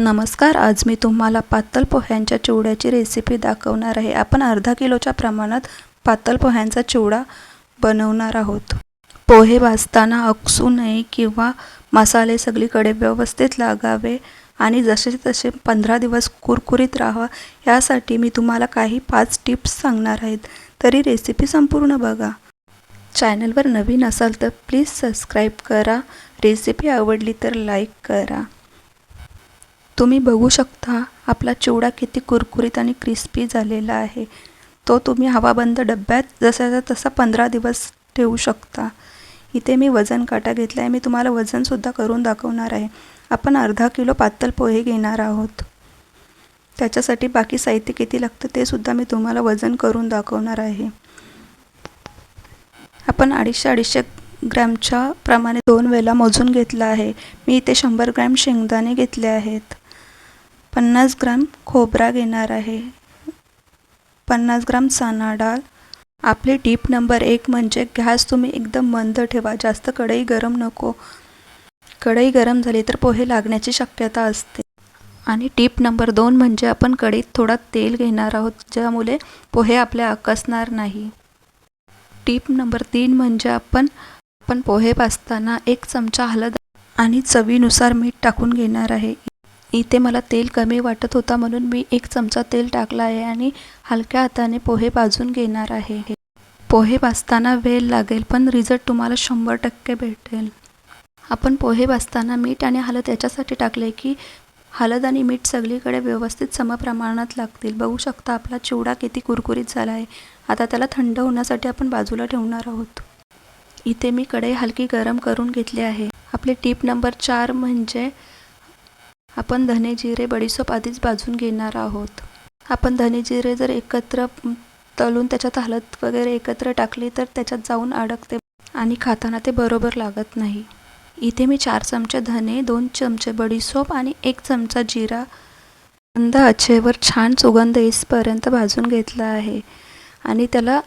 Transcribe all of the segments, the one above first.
नमस्कार आज मी तुम्हाला पातळ पोह्यांच्या चिवड्याची रेसिपी दाखवणार आहे. आपण अर्धा किलोच्या प्रमाणात पातळ पोह्यांचा चिवडा बनवणार आहोत. पोहे भाजताना अकसू नये किंवा मसाले सगळीकडे व्यवस्थित लागावे आणि जसे तसे पंधरा दिवस कुरकुरीत राहावा. यासाठी मी तुम्हाला काही पाच टिप्स सांगणार आहेत. तरी रेसिपी संपूर्ण बघा. चॅनलवर नवीन असाल तर प्लीज सबस्क्राईब करा. रेसिपी आवडली तर लाईक करा. तुम्ही बघू शकता आपला चिवडा किती कुरकुरीत आणि क्रिस्पी झालेला आहे. तो तुम्ही हवाबंद डब्यात जसाचा तसा पंधरा दिवस ठेवू शकता. इथे मी वजन काटा घेतला आहे मी तुम्हाला वजनसुद्धा करून दाखवणार आहे. आपण अर्धा किलो पातळ पोहे घेणार आहोत. त्याच्यासाठी बाकी साहित्य किती लागतं ते सुद्धा मी तुम्हाला वजन करून दाखवणार आहे. आपण अडीचशे अडीचशे ग्रॅमच्या प्रमाणे दोन वेळा मोजून घेतला आहे. मी इथे शंभर ग्रॅम शेंगदाणे घेतले आहेत. पन्नास ग्राम खोबरा घेणार आहे. पन्नास ग्राम चणा डाळ. आपली टीप नंबर एक म्हणजे गॅस तुम्ही एकदम मंद ठेवा जास्त कढई गरम नको. कढई गरम झाली तर पोहे लागण्याची शक्यता असते. आणि टीप नंबर दोन म्हणजे आपण कढईत थोडा तेल घेणार आहोत ज्यामुळे पोहे आपले आकसणार नाही. टीप नंबर तीन म्हणजे आपण आपण पोहे भाजताना एक चमचा हळद आणि चवीनुसार मीठ टाकून घेणार आहे. इथे मला तेल कमी वाटत होता म्हणून मी एक चमचा तेल टाकला आहे आणि हलक्या हाताने पोहे भाजून घेणार आहे. पोहे भाजताना वेळ लागेल पण रिझल्ट तुम्हाला शंभर टक्के भेटेल. आपण पोहे भाजताना मीठ आणि हळद याच्यासाठी टाकले की हळद आणि मीठ सगळीकडे व्यवस्थित समप्रमाणात लागतील. बघू शकता आपला चिवडा किती कुरकुरीत झाला आहे. आता त्याला थंड होण्यासाठी आपण बाजूला ठेवणार आहोत. इथे मी कढई हलकी गरम करून घेतली आहे. आपली टीप नंबर चार म्हणजे आपण धने जिरे बडीसोप आधीच भाजून घेणार आहोत. आपण धने जिरे जर एकत्र तळून त्याच्यात हळद वगैरे एकत्र टाकली तर त्याच्यात जाऊन अडकते आणि खाताना ते बरोबर लागत नाही. इथे मी चार चमचे धने दोन चमचे बडीसोप आणि एक चमचा जिरा मंद आचेवर छान सुगंध येईपर्यंत भाजून घेतला आहे आणि त्याला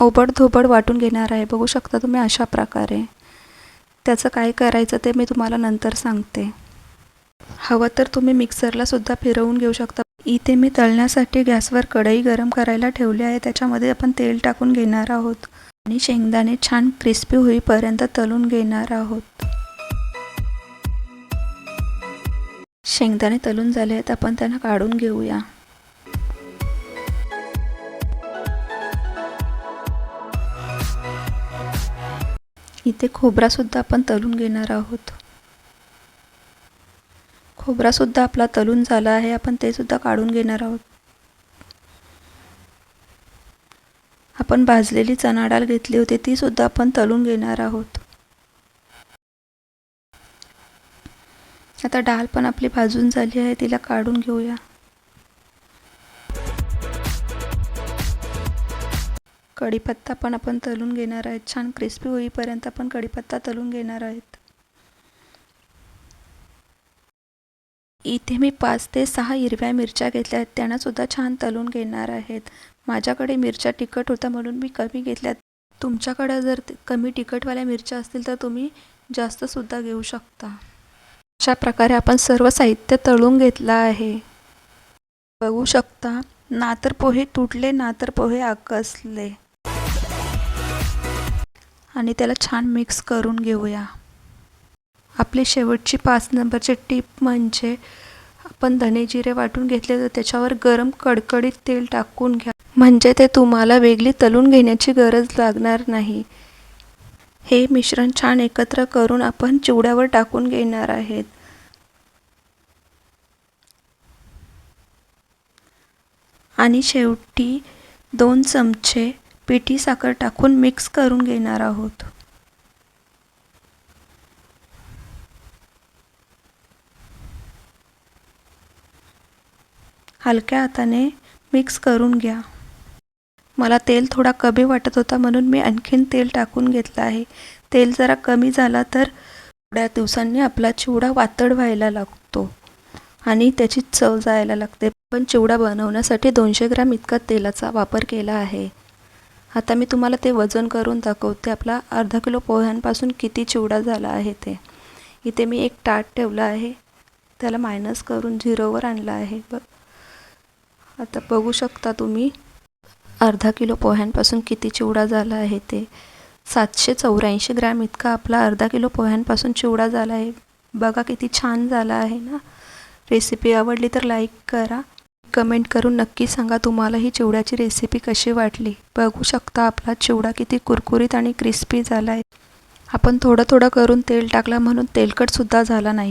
ओबडधोबड वाटून घेणार आहे. बघू शकता तुम्ही अशा प्रकारे. त्याचं काय करायचं ते मी तुम्हाला नंतर सांगते. हवं तर तुम्ही मिक्सरला सुद्धा फिरवून घेऊ शकता. इथे मी तळण्यासाठी गॅसवर कढई गरम करायला ठेवली आहे. त्याच्यामध्ये आपण तेल टाकून घेणार आहोत आणि शेंगदाणे छान क्रिस्पी होईपर्यंत तळून घेणार आहोत. शेंगदाणे तलून झाले आहेत. आपण त्यांना काढून घेऊया. इथे खोबरासुद्धा आपण तळून घेणार आहोत. खोबरासुद्धा आपला तलून झाला आहे. आपण ते सुद्धा काढून घेणार आहोत. आपण भाजलेली चणा डाळ घेतली होती ती सुद्धा आपण तलून घेणार आहोत. आता डाळ पण आपली भाजून झाली आहे तिला काढून घेऊया. कढीपत्ता पण आपण तलून घेणार आहेत. छान क्रिस्पी होईपर्यंत आपण कढीपत्ता तलून घेणार आहेत. इथे मी पाच ते सहा हिरव्या मिरच्या घेतल्या आहेत. त्यांनासुद्धा छान तळून घेणार आहेत. माझ्याकडे मिरच्या तिखट होत्या म्हणून मी कमी घेतल्यात. तुमच्याकडे जर कमी तिखटवाल्या मिरच्या असतील तर तुम्ही जास्तसुद्धा घेऊ शकता. अशा प्रकारे आपण सर्व साहित्य तळून घेतलं आहे. बघू शकता ना तर पोहे तुटले ना तर पोहे आकसले. आणि त्याला छान मिक्स करून घेऊया. आपली शेवटची पाच नंबरची टीप म्हणजे आपण धने जिरे वाटून घेतले तर त्याच्यावर गरम कडकडीत तेल टाकून घ्या. म्हणजे ते तुम्हाला वेगळी तलून घेण्याची गरज लागणार नाही. हे मिश्रण छान एकत्र करून आपण चिवड्यावर टाकून घेणार आहेत. आणि शेवटी दोन चमचे पिठी साखर टाकून मिक्स करून घेणार आहोत. हलक्या हाताने मिक्स करून घ्या. मला तेल थोडा कमी वाटत होता म्हणून मी आणखीन तेल टाकून घेतलं आहे. तेल जरा कमी झाला तर थोड्या दिवसांनी आपला चिवडा वातड व्हायला लागतो आणि त्याची चव जायला लागते. पण चिवडा बनवण्यासाठी दोनशे ग्रॅम इतका तेलाचा वापर केला आहे. आता मी तुम्हाला ते वजन करून दाखवते. आपला अर्धा किलो पोह्यांपासून किती चिवडा झाला आहे ते. इथे मी एक ताट ठेवलं आहे. त्याला मायनस करून झिरोवर आणलं आहे. बघ. आता बघू शकता तुम्ही. अर्धा किलो पोह्यांपासून किती चिवडा झाला आहे ते. सातशे चौऱ्याऐंशी ग्रॅम इतका आपला अर्धा किलो पोह्यांपासून चिवडा झाला आहे. बघा किती छान झाला आहे ना. रेसिपी आवडली तर लाईक करा. कमेंट करून नक्की सांगा तुम्हाला ही चिवड्याची रेसिपी कशी वाटली. बघू शकता आपला चिवडा किती कुरकुरीत आणि क्रिस्पी झाला आहे. आपण थोडं थोडं करून तेल टाकला म्हणून तेलकटसुद्धा झाला नाही.